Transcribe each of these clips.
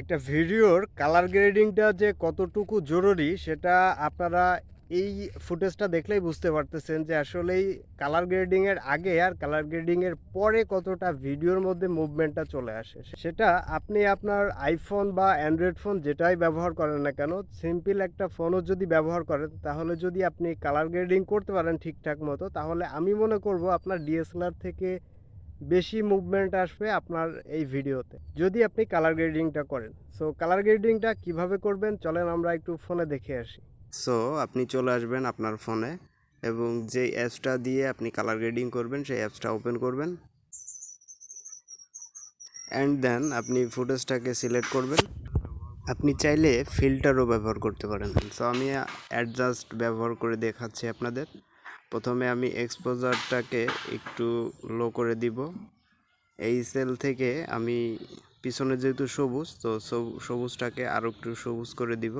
একটা ভিডিওর কালার গ্রেডিংটা যে কতটুকু জরুরি, সেটা আপনারা এই ফুটেজটা দেখলেই বুঝতে পারতেছেন যে আসলেই কালার গ্রেডিংয়ের আগে আর কালার গ্রেডিংয়ের পরে কতটা ভিডিওর মধ্যে মুভমেন্টটা চলে আসে। সেটা আপনি আপনার আইফোন বা অ্যান্ড্রয়েড ফোন যেটাই ব্যবহার করেন না কেন সিম্পল একটা ফোনও যদি ব্যবহার করেন, তাহলে যদি আপনি কালার গ্রেডিং করতে পারেন ঠিকঠাক মতো, তাহলে আমি মনে করব আপনার ডিএসএলআর থেকে বেশি মুভমেন্ট আসবে আপনার এই ভিডিওতে যদি আপনি কালার গ্রেডিংটা করেন। সো কালার গ্রেডিংটা কীভাবে করবেন? চলেন আমরা একটু ফোনে দেখে আসি। সো আপনি চলে আসবেন আপনার ফোনে এবং যে অ্যাপসটা দিয়ে আপনি কালার গ্রেডিং করবেন, সেই অ্যাপসটা ওপেন করবেন। অ্যান্ড দেন আপনি ফুটেজটাকে সিলেক্ট করবেন। আপনি চাইলে ফিল্টারও ব্যবহার করতে পারেন। সো আমি অ্যাডজাস্ট ব্যবহার করে দেখাচ্ছি আপনাদের। প্রথমে আমি এক্সপোজারটাকে একটু লো করে দিব। এই সেল থেকে আমি পিছনে যেহেতু সবুজ তো সবু- সবুজটাকে আরও একটু সবুজ করে দিব।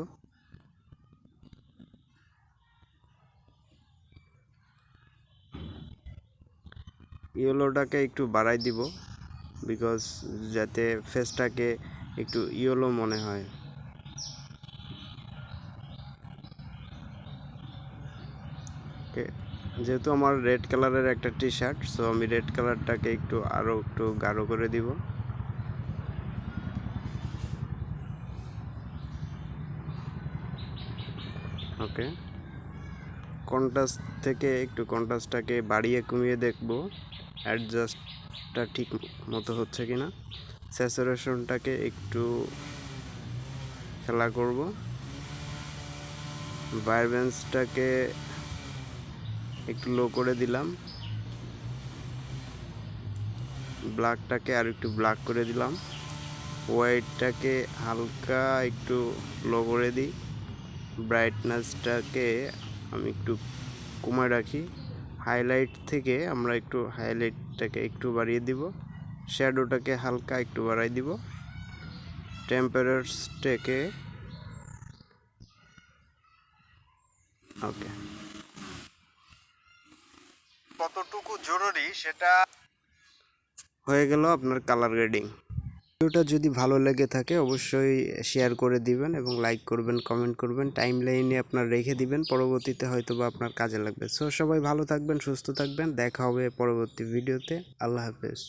ইয়েলোটাকে একটু বাড়াই দিব বিকজ যাতে ফেসটাকে একটু ইয়েলো মনে হয়। Okay, যেহেতু আমার রেড কালারের একটা টি শার্ট সো আমি রেড কালারটাকে একটু আরও একটু গাঢ় করে দিব। ওকে কন্ট্রাস্ট থেকে একটু কন্ট্রাস্টটাকে বাড়িয়ে কমিয়ে দেখব অ্যাডজাস্টটা ঠিক মতো হচ্ছে কি না স্যাচুরেশনটাকে একটু খেলা করব। ভাইব্রেন্সটাকে একটু লো করে দিলাম। ব্ল্যাকটাকে আর একটু ব্ল্যাক করে দিলাম। হোয়াইটটাকে হালকা একটু লো করে দিই। ব্রাইটনেসটাকে আমি একটু কমায় রাখি। হাইলাইট থেকে আমরা একটু হাইলাইটটাকে একটু বাড়িয়ে দিব। শ্যাডোটাকে হালকা একটু বাড়াই দিব। টেম্পারেচারটাকে ওকে কতটুকু জরুরি সেটা হয়ে গেল আপনার কালার গ্রেডিং ভিডিওটা যদি ভালো লেগে থাকে, অবশ্যই শেয়ার করে দিবেন এবং লাইক করবেন কমেন্ট করবেন টাইম লাইনে আপনার রেখে দিবেন, পরবর্তীতে হয়তো বা আপনার কাজে লাগবে। সো সবাই ভালো থাকবেন, সুস্থ থাকবেন, দেখা হবে পরবর্তী ভিডিওতে। আল্লাহ হাফেজ।